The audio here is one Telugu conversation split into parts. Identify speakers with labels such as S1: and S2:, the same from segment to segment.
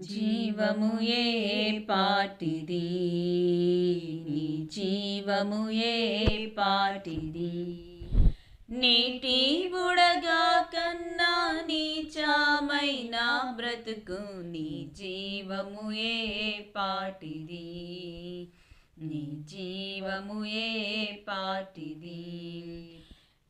S1: జీవము ఏ పాటిది? నీ జీవము ఏ పాటిది? నీటి బుడగా కన్నా నీచామైన బ్రతుకు నీ జీవము ఏ పాటిది? నీ జీవము ఏ పాటిది?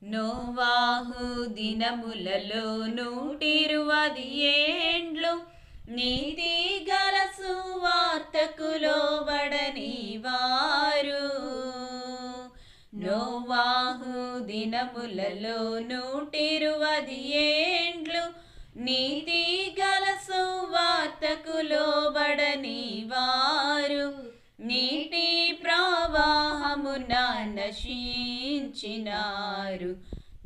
S1: నోవాహు దినములలో నూటిరువది ఏండ్లు నీతి గల సువార్తకు లోబడని వారు నోవాహు దినములలో నూటిరువది ఏండ్లు నీతి గల సువార్తకు లోబడని వారు నీటి ప్రవాహమున నశించినారు.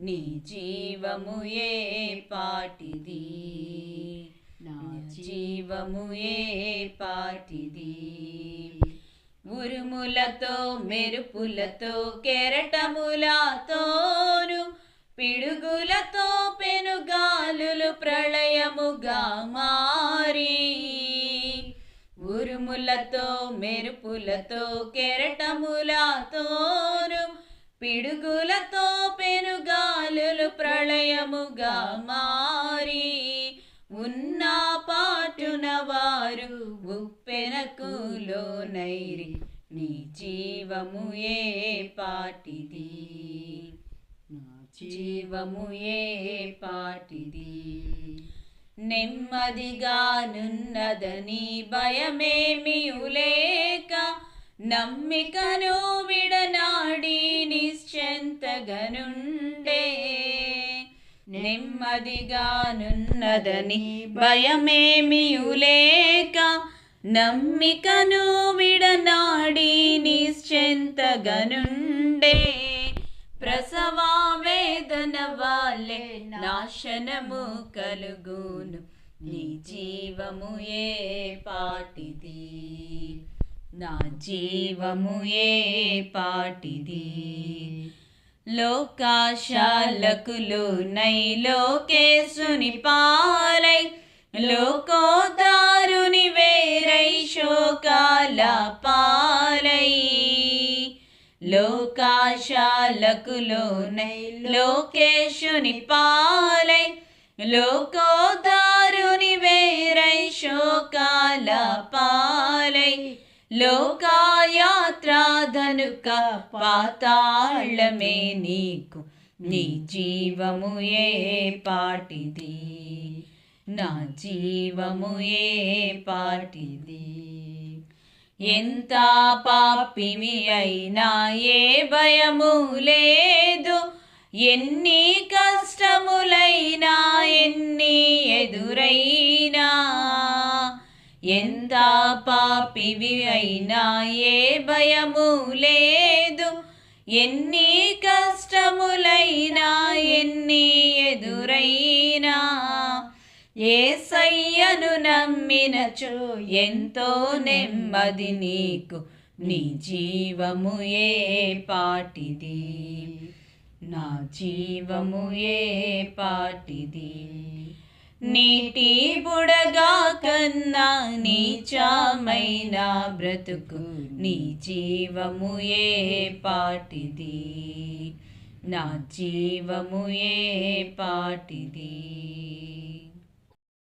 S1: నీ జీవము ఏ పాటిది? నా జీవము ఏ పాటిది. ఉరుములతో మెరుపులతో కెరటములతోను పిడుగులతో పెనుగాలులు ప్రళయముగా మారి. ఉరుములతో మెరుపులతో కెరటములతోను పిడుగులతో పెనుగాలులు ప్రళయముగా మారి ఏ పాటిది? నా జీవము ఏ పాటిది? నెమ్మదిగానున్నదని భయమేమి లేక నమ్మికను విడనాడి నిశ్చంతగనుండే. నెమ్మదిగానున్నదని భయమేమి లేక నమ్మికను విడనాడి నిశ్చింతగనుండే. ప్రసవావేదన వాలే నాశనము కలుగును. నీ జీవము ఏ పాటిది? నా జీవము ఏ పాటిది? లోకాశాలకులు నై లోకేశుని పాలై. లోకోద లోకాశాలకులో నై లోకేశుని పాలై లోకోదారుని వేరై శోకాల పాలై లోకాయాత్రాధనుక పాతాళమే నీకు నీ జీవము ఏ పాటిది? నా జీవము ఏ పాటిది? ఎంత పాపిమి అయినా ఏ భయము లేదు. ఎన్ని కష్టములైనా ఎన్ని ఎదురైనా ఎంత పాపివి అయినా ఏ భయము లేదు. ఎన్ని కష్టములైనా ఎన్ని ఎదురైనా ఏసయ్యను నమ్మినచో ఎంతో నెమ్మది నీకు. నీ జీవము ఏ పాటిది? నా జీవము ఏ పాటిది? నీటి బుడగా కన్నా నీచమైన బ్రతుకు నీ జీవము ఏ పాటిది? నా జీవము ఏ పాటిది?